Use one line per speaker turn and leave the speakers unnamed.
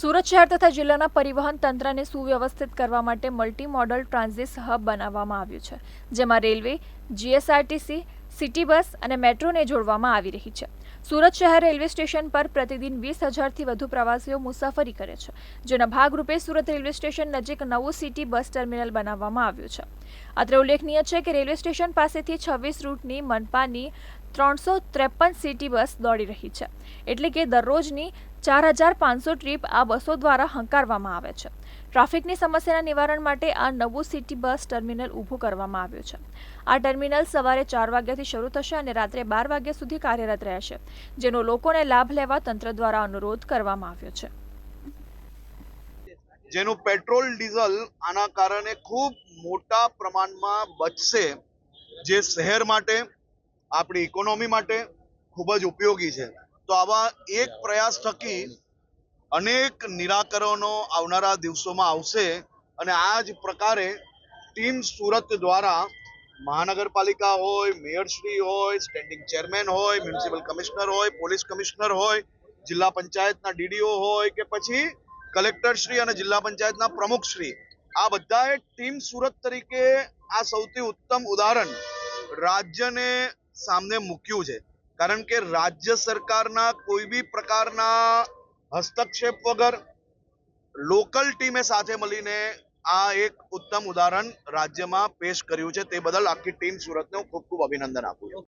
સુરત શહેર તથા જિલ્લાના પરિવહન તંત્રને સુવ્યવસ્થિત કરવા માટે મલ્ટી મોડલ ટ્રાન્ઝિટ હબ બનાવવામાં આવ્યું છે, જેમાં રેલવે, જીએસઆરટીસી, સિટી બસ અને મેટ્રોને જોડવામાં આવી રહી છે. સુરત શહેર રેલવે સ્ટેશન પર પ્રતિદિન વીસ હજારથી વધુ પ્રવાસીઓ મુસાફરી કરે છે, જેના ભાગરૂપે સુરત રેલવે સ્ટેશન નજીક નવું સિટી બસ ટર્મિનલ બનાવવામાં આવ્યું છે. અત્રે ઉલ્લેખનીય છે કે રેલવે સ્ટેશન પાસેથી છવ્વીસ રૂટની મનપાની ત્રણસો ત્રેપન સિટી બસ દોડી રહી છે. એટલે કે દરરોજની ચાર હજાર પાંચસો ટ્રીપ આ બસો દ્વારા હંકારવામાં આવે છે. ટ્રાફિકની સમસ્યાના નિવારણ માટે આ નવું સિટી બસ ટર્મિનલ ઊભું કરવામાં આવ્યું છે. આ ટર્મિનલ સવારે ચાર વાગ્યાથી શરૂ થશે અને રાત્રે બાર વાગ્યા સુધી કાર્યરત રહેશે, જેનો લોકોને લાભ લેવા તંત્ર દ્વારા અનુરોધ કરવામાં આવ્યો છે.
જેનું પેટ્રોલ, ડીઝલ આના કારણે ખૂબ મોટા પ્રમાણમાં બચશે જે શહેર માટે આપણી ઇકોનોમી માટે ખૂબ જ ઉપયોગી છે. તો આવા એક પ્રયાસ થકી અનેક નિરાકરણો આવનારા દિવસોમાં આવશે અને આ જ પ્રકારે ટીમ સુરત દ્વારા મહાનગરપાલિકા હોય, મેયરશ્રી હોય સ્ટેન્ડિંગ ચેરમેન હોય મ્યુનિસિપલ કમિશનર હોય પોલીસ કમિશનર હોય, જિલ્લા પંચાયતના ડીડીઓ હોય કે પછી કલેક્ટર શ્રી અને જિલ્લા પંચાયતના પ્રમુખ શ્રી આ બધાએ ટીમ સુરત તરીકે આ સૌથી ઉત્તમ ઉદાહરણ રાજ્યને સામને મૂક્યું છે. કારણ કે રાજ્ય સરકારના કોઈ બી પ્રકારના હસ્તક્ષેપ વગર લોકલ ટીમે સાથે મળીને આ એક ઉત્તમ ઉદાહરણ રાજ્યમાં પેશ કર્યું છે. તે બદલ આખી ટીમ સુરતને હું ખૂબ ખૂબ અભિનંદન આપું છું.